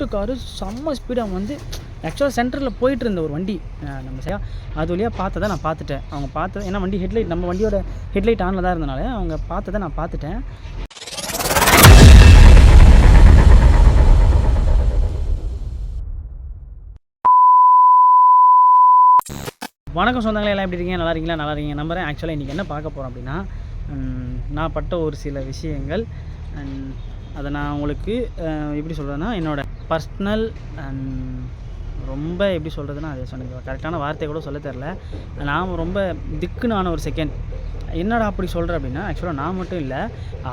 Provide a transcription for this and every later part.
Shift car செம்ம ஸ்பீடாக வந்து ஆக்சுவலாக சென்டரில் போயிட்டு இருந்த ஒரு வண்டி. நம்ம சரியா அது வழியாக பார்த்ததை நான் பார்த்துட்டேன். அவங்க பார்த்தது ஏன்னா வண்டி ஹெட்லைட் நம்ம வண்டியோட ஹெட்லைட் ஆனில் தான் இருந்தனால அவங்க பார்த்ததை நான் பார்த்துட்டேன். வணக்கம் சொந்தங்களே எல்லாம் எப்படி இருக்கீங்க? நல்லா இருக்கீங்களா? நல்லா இருக்கீங்க. நம்புறேன் ஆக்சுவலாக இன்றைக்கி என்ன பார்க்க போகிறோம் அப்படின்னா நான் பட்ட ஒரு சில விஷயங்கள் அண்ட் அதை நான் உங்களுக்கு எப்படி சொல்கிறதுனா என்னோட பர்சனல் ரொம்ப எப்படி சொல்கிறதுனா அதை சொன்னது கரெக்டான வார்த்தை கூட சொல்ல தெரில நான் ரொம்ப திக்குனான ஒரு செகண்ட் என்னடா அப்படி சொல்கிற அப்படின்னா ஆக்சுவலாக நான் மட்டும் இல்லை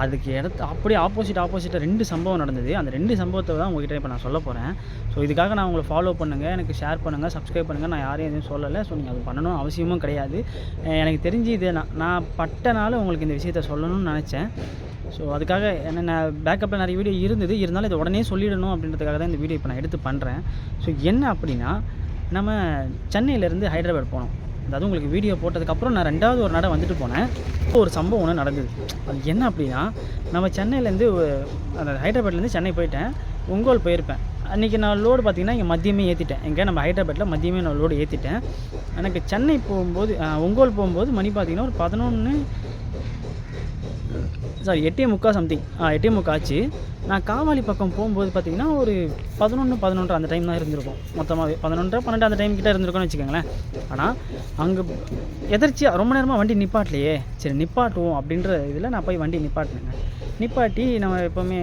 அதுக்கு இடத்து அப்படியே ஆப்போசிட் ஆப்போசிட்டாக ரெண்டு சம்பவம் நடந்தது. அந்த ரெண்டு சம்பவத்தை தான் உங்ககிட்ட இப்போ நான் சொல்ல போகிறேன் ஸோ இதுக்காக நான் உங்களை ஃபாலோ பண்ணுங்கள் எனக்கு ஷேர் பண்ணுங்கள் சப்ஸ்கிரைப் பண்ணுங்கள் நான் யாரையும் எதுவும் சொல்லலை. ஸோ நீங்கள் அது பண்ணணும் அவசியமும் கிடையாது. எனக்கு தெரிஞ்சு இது நான் நான் பட்டனால உங்களுக்கு இந்த விஷயத்த சொல்லணும்னு நினச்சேன். ஸோ அதுக்காக என்னென்ன பேக்கப்பில் நிறைய வீடியோ இருந்தது. இருந்தாலும் இதை உடனே சொல்லிடணும் அப்படின்றதுக்காக தான் இந்த வீடியோ இப்போ நான் எடுத்து பண்ணுறேன் ஸோ என்ன அப்படின்னா நம்ம சென்னையிலேருந்து ஹைதராபாத் போனோம். அதாவது உங்களுக்கு வீடியோ போட்டதுக்கப்புறம் நான் ரெண்டாவது ஒரு நடை வந்துட்டு போனேன். இப்போ ஒரு சம்பவம் ஒன்று நடந்தது. அது என்ன அப்படின்னா நம்ம சென்னையிலேருந்து அந்த ஹைதராபாத்லேருந்து சென்னை போயிட்டேன். ஒங்கோல் போயிருப்பேன். அன்றைக்கி நான் லோடு பார்த்தீங்கன்னா இங்கே மதியமே ஏற்றிட்டேன் எங்கே நம்ம ஹைதராபாத்தில் மதியமே நான் லோடு ஏற்றிட்டேன் எனக்கு சென்னை போகும்போது ஒங்கோல் போகும்போது மணி பார்த்திங்கன்னா ஒரு பதினொன்று சாரி எட்டே முக்கா சம்திங் ஆ எட்டே முக்கா ஆச்சு. நான் காவாலி பக்கம் போகும்போது பார்த்தீங்கன்னா ஒரு பதினொன்று பதினொன்று அந்த டைம் தான் இருந்திருக்கும். மொத்தமாகவே பதினொன்றரை பன்னெண்டு அந்த டைம் கிட்டே இருந்திருக்கும்னு வச்சுக்கோங்களேன். ஆனால் அங்கே எதர்ச்சியாக ரொம்ப நேரமாக வண்டி நிப்பாட்டலையே. சரி நிப்பாட்டுவோம் அப்படின்ற இதில் நான் போய் வண்டி நிப்பாட்டினேங்க. நிப்பாட்டி நம்ம எப்போவுமே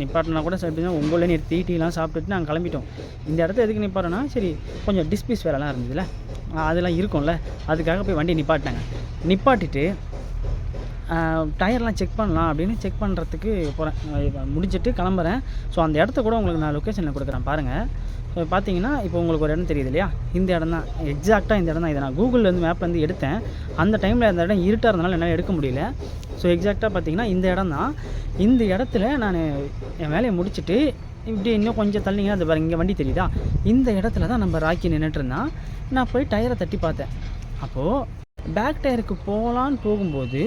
நிப்பாட்டினா கூட சரி எப்படின்னா உங்களே நிறுத்தி டீலாம் சாப்பிட்டுட்டு நாங்கள் கிளம்பிட்டோம். இந்த இடத்த எதுக்கு நிப்பாட்டோன்னா சரி கொஞ்சம் டிஸ்பிஸ் வேலைலாம் இருந்ததுல அதெல்லாம் இருக்கும்ல. அதுக்காக போய் வண்டி நிப்பாட்டினாங்க. நிப்பாட்டிட்டு டயர்லாம் செக் பண்ணலாம் அப்படின்னு செக் பண்ணுறதுக்கு போகிறேன் முடிச்சுட்டு கிளம்புறேன். ஸோ அந்த இடத்த கூட உங்களுக்கு நான் லொக்கேஷனில் கொடுக்குறேன் பாருங்கள் ஸோ பார்த்தீங்கன்னா இப்போ உங்களுக்கு ஒரு இடம் தெரியுது இல்லையா? இந்த இடம் தான். எக்ஸாக்டாக இந்த இடம் தான். இதை நான் கூகுள்லேருந்து மேப்லேருந்து எடுத்தேன். அந்த டைமில் அந்த இடம் இருட்டாக இருந்தனால என்னால் எடுக்க முடியல. ஸோ எக்ஸாக்டாக பார்த்தீங்கன்னா இந்த இடம் தான். இந்த இடத்துல நான் என் வேலையை முடிச்சுட்டு இப்படி இன்னும் கொஞ்சம் தள்ளிங்க அது பாருங்க இங்கே வண்டி தெரியுதா? இந்த இடத்துல தான் நம்ம ராக்கி நின்றுட்டுருந்தான் நான் போய் டயரை தட்டி பார்த்தேன். அப்போது பேக் டயருக்கு போகலான்னு போகும்போது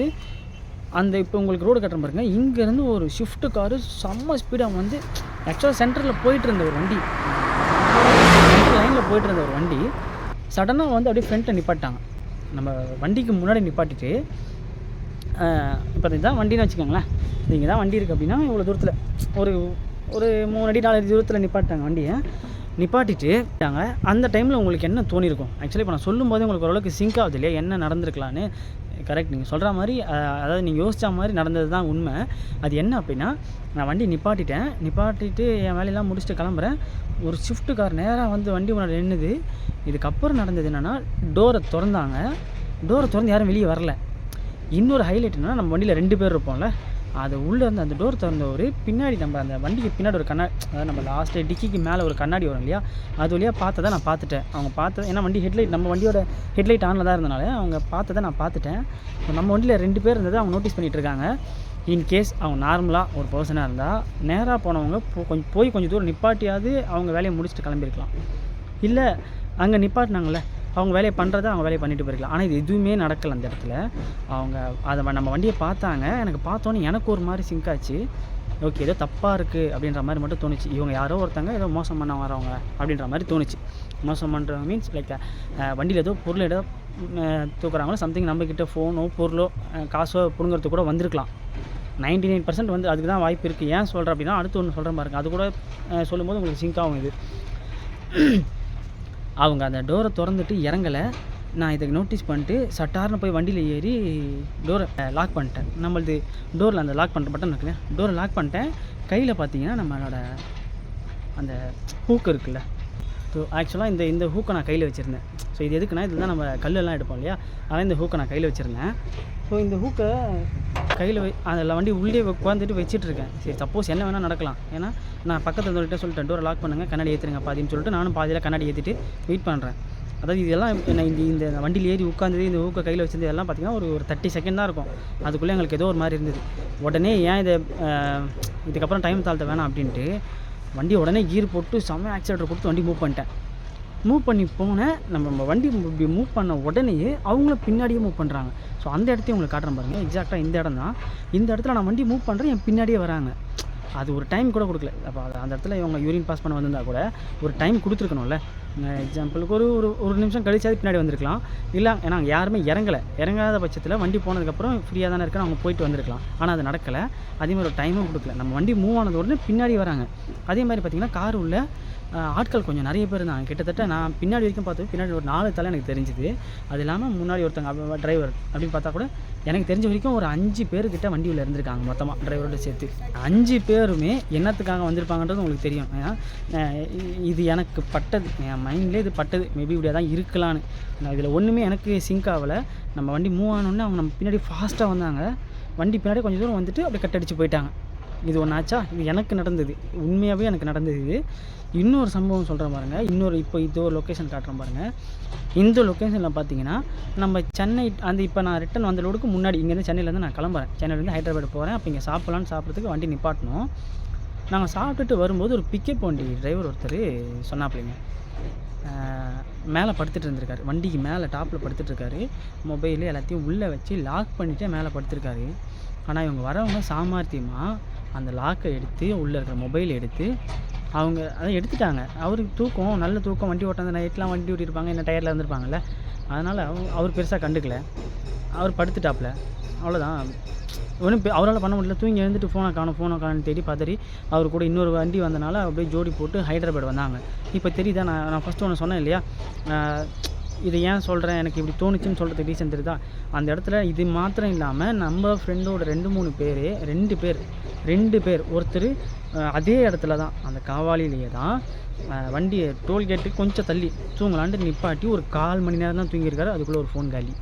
அந்த இப்போ உங்களுக்கு ரோடு கட்டுற பாருங்க இங்கேருந்து ஒரு ஷிஃப்ட்டு காரு செம்ம ஸ்பீடாக வந்து ஆக்சுவலாக சென்டரில் போயிட்டு இருந்த ஒரு வண்டி. லைனில் போயிட்டு இருந்த ஒரு வண்டி சடனாக வந்து அப்படியே ஃப்ரண்ட்டில் நிப்பாட்டாங்க நம்ம வண்டிக்கு முன்னாடி நிப்பாட்டிட்டு இப்போ இதுதான் வண்டின்னு வச்சுக்கோங்களேன். நீங்கள் தான் வண்டி இருக்குது அப்படின்னா இவ்வளோ தூரத்தில் ஒரு ஒரு மூணு அடி நாலு அடி தூரத்தில் நிப்பாட்டாங்க வண்டியை. நிப்பாட்டிட்டு அந்த டைமில் உங்களுக்கு என்ன தோணியிருக்கும் ஆக்சுவலி இப்போ நான் சொல்லும்போது உங்களுக்கு ஓரளவுக்கு சிங்க் ஆகுது இல்லையா? என்ன நடந்திருக்கலான்னு கரெக்ட் நீங்கள் சொல்கிற மாதிரி அதாவது நீங்கள் யோசித்த மாதிரி நடந்தது தான் உண்மை. அது என்ன அப்படின்னா நான் வண்டி நிப்பாட்டிட்டேன். நிப்பாட்டிட்டு என் வேலையெல்லாம் முடிச்சுட்டு கிளம்புறேன். ஒரு ஷிஃப்ட் கார் நேராக வந்து வண்டி முன்னாடி நின்றுது இதுக்கப்புறம் நடந்தது என்னென்னா டோரை திறந்தாங்க. டோரை திறந்து யாரும் வெளியே வரல. இன்னொரு ஹைலைட் என்னன்னா நம்ம வண்டியில் ரெண்டு பேர் இருப்போம்ல. அது உள்ளே இருந்து அந்த டோர் திறந்தவர் பின்னாடி நம்ம அந்த வண்டிக்கு பின்னாடி ஒரு கண்ணாடி அதாவது நம்ம லாஸ்ட்டு டிக்கிக்கு மேலே ஒரு கண்ணாடி வரும் இல்லையா? அது வழியாக பார்த்ததை நான் பார்த்துட்டேன். அவங்க பார்த்தது ஏன்னா வண்டி ஹெட்லைட் நம்ம வண்டியோட ஹெட்லைட் ஆனில் தான் இருந்தனால அவங்க பார்த்ததை நான் பார்த்துட்டேன். நம்ம வண்டியில் ரெண்டு பேர் இருந்ததை அவங்க நோட்டீஸ் பண்ணிகிட்டு இருக்காங்க. இன்கேஸ் அவங்க நார்மலாக ஒரு பர்சனாக இருந்தால் நேராக போனவங்க போ கொஞ்சம் போய் கொஞ்சம் தூரம் நிப்பாட்டியாவது அவங்க வேலையை முடிச்சுட்டு கிளம்பியிருக்கலாம். இல்லை அங்கே நிப்பாட்டினாங்களே அவங்க வேலையை பண்ணுறத அவங்க வேலையை பண்ணிட்டு போயிருக்கலாம். ஆனால் இது எதுவுமே நடக்கலை அந்த இடத்துல. அவங்க அதை வ- நம்ம வண்டியை பார்த்தாங்க. எனக்கு பார்த்தோன்னே எனக்கு ஒரு மாதிரி சிங்க் ஆச்சு. ஓகே ஏதோ தப்பாக இருக்குது அப்படின்ற மாதிரி மட்டும் தோணுச்சு. இவங்க யாரோ ஒருத்தங்க ஏதோ மோசம் பண்ண வரவங்க அப்படின்ற மாதிரி தோணுச்சு. மோசம் பண்ணுறவங்க மீன்ஸ் லைக் வண்டியில் ஏதோ பொருள் ஏதோ தூக்குறாங்களோ சம்திங் நம்மக்கிட்ட ஃபோனோ பொருளோ காசோ பிடுங்கிறது கூட வந்திருக்கலாம். நைன்டி நைன் பர்சன்ட் வந்து அதுக்கு தான் வாய்ப்பு இருக்குது ஏன் சொல்கிறேன் அப்படின்னா அடுத்து ஒன்று சொல்கிற மாதிரி இருக்குது அது கூட சொல்லும்போது உங்களுக்கு சிங்க் ஆகும் இது. அவங்க அந்த டோரை திறந்துட்டு இறங்கலை. நான் இதுக்கு நோட்டீஸ் பண்ணிட்டு சட்டார்னு போய் வண்டியில் ஏறி டோரை லாக் பண்ணிட்டேன். நம்மளது டோரில் அந்த லாக் பண்ணுற பட்டன் இருக்குல்ல டோரை லாக் பண்ணிட்டேன். கையில் பார்த்தீங்கன்னா நம்மளோட அந்த ஹூக் இருக்குல்ல. ஸோ ஆக்சுவலாக இந்த இந்த ஹூக்கை நான் கையில் வச்சுருந்தேன். ஸோ இது எதுக்குன்னா இதில் தான் நம்ம கல்லெல்லாம் எடுப்போம் இல்லையா? அதனால் இந்த ஹூக்கை நான் கையில் வச்சுருந்தேன். ஸோ இந்த ஹூக்கை கையில் வை அதில் வண்டி உள்ளே உட்காந்துட்டு வச்சுட்ருக்கேன். இருக்கேன் சரி சப்போஸ் என்ன வேணால் நடக்கலாம். ஏன்னா நான் பக்கத்தில் இருந்துகிட்டே சொல்லிட்டேன் டோரை லாக் பண்ணுங்கள் கண்ணாடி ஏற்றுருங்க பாதின்னு சொல்லிட்டு நானும் பாதியில் கண்ணாடி ஏற்றிட்டு வெயிட் பண்ணுறேன் அதாவது இதெல்லாம் நான் இந்த இந்த வண்டியில் ஏறி உட்காந்து இந்த ஊக்க கையில் வச்சிருந்து இதெல்லாம் பார்த்தீங்கன்னா ஒரு ஒரு தேர்ட்டி செகண்ட் தான் இருக்கும். அதுக்குள்ளே எங்களுக்கு ஏதோ ஒரு மாதிரி இருந்தது. உடனே ஏன் இதை இதுக்கப்புறம் டைம் தாழ்த்த வேணாம் அப்படின்ட்டு வண்டி உடனே கீர் போட்டு செம்ம ஆக்சிலேட்டர் கொடுத்து வண்டி மூவ் பண்ணிட்டேன். மூவ் பண்ணி போனேன் நம்ம நம்ம வண்டி இப்படி மூவ் பண்ண உடனேயே அவங்களும் பின்னாடியே மூவ் பண்ணுறாங்க ஸோ அந்த இடத்தையும் உங்களுக்கு காட்டுறேன் பாருங்கள் எக்ஸாக்டாக இந்த இடம் தான். இந்த இடத்துல நான் வண்டி மூவ் பண்ணுறேன் என் பின்னாடியே வராங்க. அது ஒரு டைம் கூட கொடுக்கல. அப்போ அந்த இடத்துல இவங்க யூரின் பாஸ் பண்ண வந்திருந்தா கூட ஒரு டைம் கொடுத்துருக்கணும்ல. எக்ஸாம்பிளுக்கு ஒரு ஒரு ஒரு நிமிஷம் கழிச்சாது பின்னாடி வந்திருக்கலாம். இல்லை ஏன்னா யாருமே இறங்கலை. இறங்காத பட்சத்தில் வண்டி போனதுக்கப்புறம் ஃப்ரீயாக தானே இருக்குன்னு அவங்க போயிட்டு வந்திருக்கலாம். ஆனால் அது நடக்கலை. அதே மாதிரி ஒரு டைமும் கொடுக்கல. நம்ம வண்டி மூவ் ஆனது உடனே பின்னாடி வராங்க. அதே மாதிரி பார்த்திங்கன்னா கார் உள்ள ஆட்கள் கொஞ்சம் நிறைய பேர் இருந்தாங்க. கிட்டத்தட்ட நான் பின்னாடி வரைக்கும் பார்த்து பின்னாடி ஒரு நாலு தலை எனக்கு தெரிஞ்சுது. அது இல்லாமல் முன்னாடி ஒருத்தங்க டிரைவர் அப்படின்னு பார்த்தா கூட எனக்கு தெரிஞ்ச வரைக்கும் ஒரு அஞ்சு பேர்கிட்ட வண்டி உள்ள இருந்திருக்காங்க மொத்தமாக டிரைவரோட சேர்த்து. அஞ்சு பேருமே என்னத்துக்காக வந்திருப்பாங்கன்றது உங்களுக்கு தெரியும். ஏன்னா இது எனக்கு பட்டது. என் மைண்ட்லேயே இது பட்டது. மேபி இப்படியே தான் இருக்கலான்னு நான் இதில் ஒன்றுமே எனக்கு சிங்க் ஆகலை. நம்ம வண்டி மூவ் ஆனோடனே அவங்க நம்ம பின்னாடி ஃபாஸ்ட்டாக வந்தாங்க. வண்டி பின்னாடி கொஞ்சம் தூரம் வந்துட்டு அப்படியே கட்டடிச்சு போயிட்டாங்க. இது ஒன்று ஆச்சா? இது எனக்கு நடந்தது. உண்மையாகவே எனக்கு நடந்தது இது. இன்னொரு சம்பவம் சொல்கிறேன் பாருங்க. இன்னொரு இப்போ இது ஒரு லொக்கேஷன் காட்டுறேன் பாருங்கள் இந்த லொக்கேஷனில் பார்த்தீங்கன்னா நம்ம சென்னை அந்த இப்போ நான் ரிட்டன் வந்த லோடுக்கு முன்னாடி இங்கேருந்து சென்னையிலேருந்து நான் கிளம்புறேன். சென்னையிலேருந்து ஹைதராபாத் போகிறேன் அப்போ இங்கே சாப்பிட்லான்னு சாப்பிட்றதுக்கு வண்டி நிப்பாட்டணும். நாங்கள் சாப்பிட்டுட்டு வரும்போது ஒரு பிக்கப் வண்டி டிரைவர் ஒருத்தர் சொன்னாப்பிள்ளைங்க மேலே படுத்துட்டு இருந்திருக்காரு. வண்டிக்கு மேலே டாப்பில் படுத்துட்டு இருக்காரு. மொபைலு எல்லாத்தையும் உள்ளே வச்சு லாக் பண்ணிவிட்டு மேலே படுத்திருக்காரு. ஆனால் இவங்க வரவங்க சாமர்த்தியமாக அந்த லாக்கை எடுத்து உள்ளே இருக்கிற மொபைல் எடுத்து அவங்க அதை எடுத்துட்டாங்க. அவருக்கு தூக்கம் நல்ல தூக்கம் வண்டி ஓட்டாந்த நைட்லாம் வண்டி ஓட்டியிருப்பாங்க என்ன டயரில் இருந்திருப்பாங்கல்ல. அதனால் அவர் பெருசாக கண்டுக்கல. அவர் படுத்துட்டாப்புல. அவ்வளோதான் ஒன்றும் அவரால் பண்ண முடியல. தூங்கி எழுந்துட்டு ஃபோனை காணும் ஃபோனை காணும்னு தேடி பதறி அவர் கூட இன்னொரு வண்டி வந்தனால அப்படியே ஜோடி போட்டு ஹைதராபாத் வந்தாங்க. இப்போ தெரியுதா நான் நான் ஃபஸ்ட்டு ஒன்று சொன்னேன் இல்லையா? இதை ஏன் சொல்கிறேன் எனக்கு இப்படி தோணுச்சுன்னு சொல்கிறதுக்கு ரீசன் தெரியுதா? அந்த இடத்துல இது மாத்திரம் இல்லாமல் நம்ம ஃப்ரெண்டோட ரெண்டு மூணு பேர் ரெண்டு பேர் ரெண்டு பேர் ஒருத்தர் அதே இடத்துல தான் அந்த காவாலிலேயே தான் வண்டியை டோல்கேட்டு கொஞ்சம் தள்ளி தூங்கலான்ட்டு நிப்பாட்டி ஒரு கால் மணி நேரம் தான் தூங்கியிருக்காரு. அதுக்குள்ளே ஒரு ஃபோன் காலி.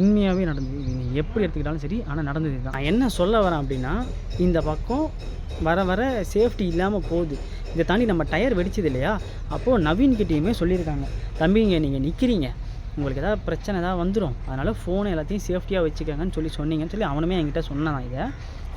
உண்மையாகவே நடந்தது. இது நீ எப்படி எடுத்துக்கிட்டாலும் சரி ஆனால் நடந்தது தான் நான் என்ன சொல்ல வரேன் அப்படின்னா இந்த பக்கம் வர வர சேஃப்டி இல்லாமல் போகுது. இதை தாண்டி நம்ம டயர் வெடிச்சது இல்லையா? அப்போது நவீன்கிட்டையுமே சொல்லியிருக்காங்க. தம்பிங்க நீங்கள் நிற்கிறீங்க உங்களுக்கு ஏதாவது பிரச்சனை ஏதாவது வந்துடும் அதனால் ஃபோனை எல்லாத்தையும் சேஃப்டியாக வச்சுக்கோங்கன்னு சொல்லி சொன்னீங்கன்னு சொல்லி அவனுமே என்கிட்ட சொன்னான் இதை.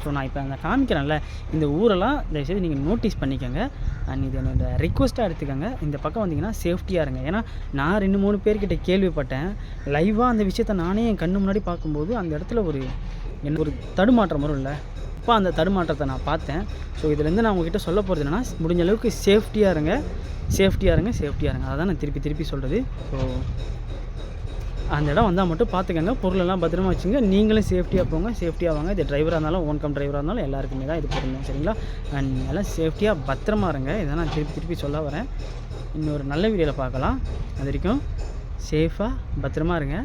ஸோ நான் இப்போ அந்த காமிக்கிறேன்ல இந்த ஊரெல்லாம் தயவுசெய்து நீங்கள் நோட்டீஸ் பண்ணிக்கோங்க. அண்ட் இது என்னோட ரிக்வஸ்ட்டாக எடுத்துக்கோங்க. இந்த பக்கம் வந்தீங்கன்னா சேஃப்டியாக இருங்க. ஏன்னா நான் ரெண்டு மூணு பேர்கிட்ட கேள்விப்பட்டேன். லைவாக அந்த விஷயத்த நானே என் கண்ணு முன்னாடி பார்க்கும்போது அந்த இடத்துல ஒரு என்ன ஒரு தடுமாற்றம் வரும்ல இப்போ அந்த தடுமாற்றத்தை நான் பார்த்தேன். ஸோ இதுலேருந்து நான் உங்ககிட்ட சொல்ல போகிறது என்னென்னா முடிஞ்ச அளவுக்கு சேஃப்டியாக இருங்க. சேஃப்டியாக இருங்க சேஃப்டியாக இருங்க. அதான் நான் திருப்பி திருப்பி சொல்கிறது ஸோ அந்த இடம் வந்தால் மட்டும் பார்த்துக்கங்க பொருளெல்லாம் பத்திரமா வச்சுங்க. நீங்களும் சேஃப்டியாக போங்க. சேஃப்டியாக வாங்க. இது டிரைவராக இருந்தாலும் ஓன் கம் டிரைவராக இருந்தாலும் எல்லாருக்குமே தான் இது பொருந்தும். சரிங்களா? அண்ட் எல்லாம் சேஃப்டியாக பத்திரமா இருங்க. இதை நான் திருப்பி திருப்பி சொல்ல வரேன். இன்னொரு நல்ல வீடியோவில் பார்க்கலாம். அது வரைக்கும் சேஃபாக பத்திரமா இருங்க.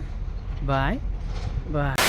பாய் பாய்